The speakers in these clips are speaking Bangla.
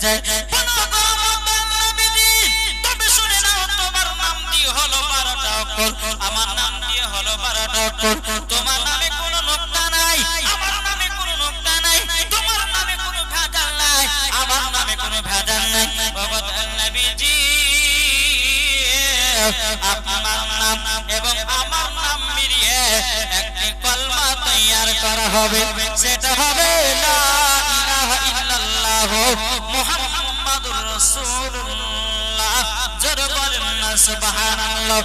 গো আমার নাম দিয়ে হলো বারোটা অক্ষর? আমার তোমার নামে নাই, আমার নামে নাই, তোমার নামে ভেজাল নাই, আমার নামে ভেজাল নাই। নবীজি, আপনার নাম এবং আমার নাম মিলিয়ে একটি কলমা তৈয়ার করা হবে। সেটা হবে সুবহানাল্লাহ।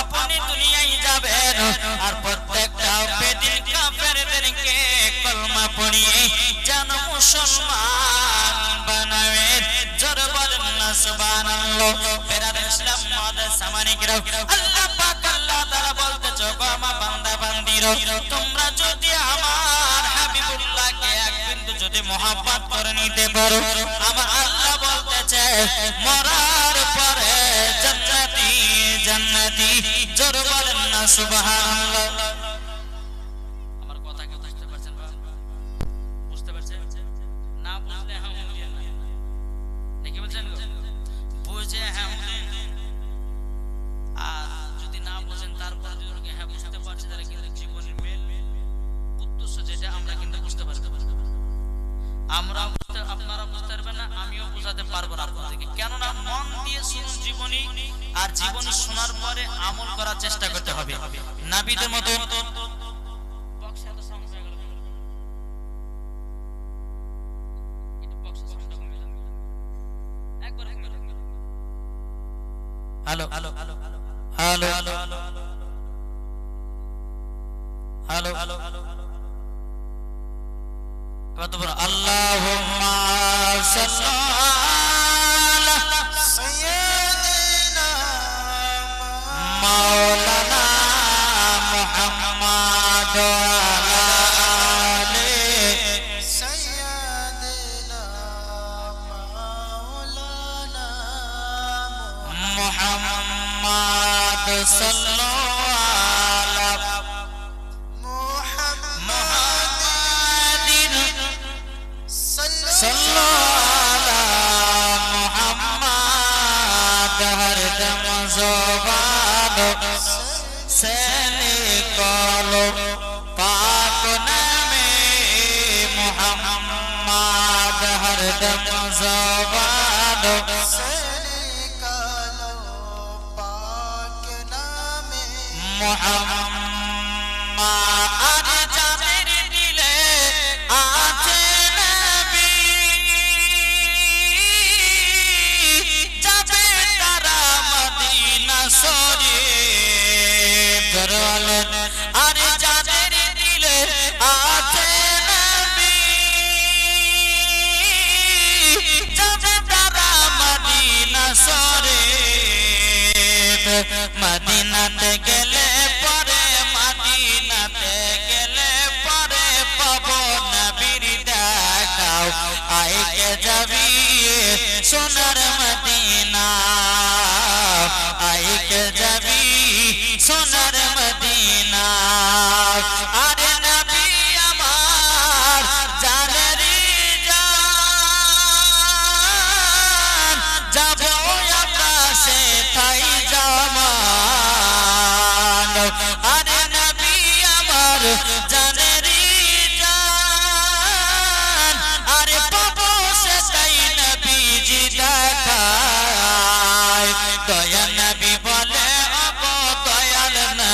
আপনি দুনিয়ায় যাবেন আর প্রত্যেকটা কলমা পড়িয়ে যেন মুসলমান বানাবেন জোর বলেন না, সুবহানাল্লাহ। ফেরার ইসলাম মদ সামানিকরাও আল্লাহ আল্লাহ যদি আমার কথা কি বুঝতে পারছেন? বুঝতে পারছেন? না বুঝলে নাকি বলছেন বুঝে হ্যাঁ আর যদি না বুঝেন, তারপর হ্যাঁ বুঝতে পারছে, তাহলে কিন্তু আমরা কিন্তু বুঝতে পারতে পারব আমরা বুঝতে আপনারা বুঝতে পারবেন না আমিও বুঝাতে পারব না আপনাদেরকে কেননা মন দিয়ে শুনুন জীবনী আর জীবনী শোনার পরে আমল করার চেষ্টা করতে হবে নাবিদের মতো হয়ে দাও। Hello hello hello hello hello hello hello اللهم صل على سيدنا مولانا محمد وعلى آل سيدنا مولانا محمد صلى الله عليه وسلم dardam zobano seni kalu pak nami muhammad dardam zobano seni kalu pak nami muhammad মদিনাতে গেলে পরে মদিনাতে গেলে পরে পাবো নবীর দেখাও। আইকে যাবি সোনার মদিনা।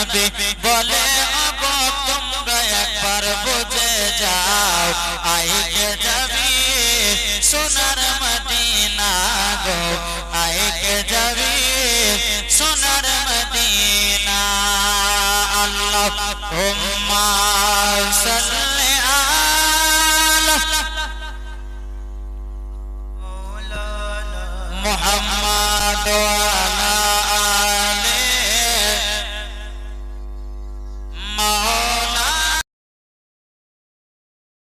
নাবে বলে, আগো, তোমরা একবার বুঝে যাও আইকে যাবি সোনার মদিনা গো আইকে যাবি সোনার মদিনা, আল্লাহ, হুম্মা মোহাম্মদ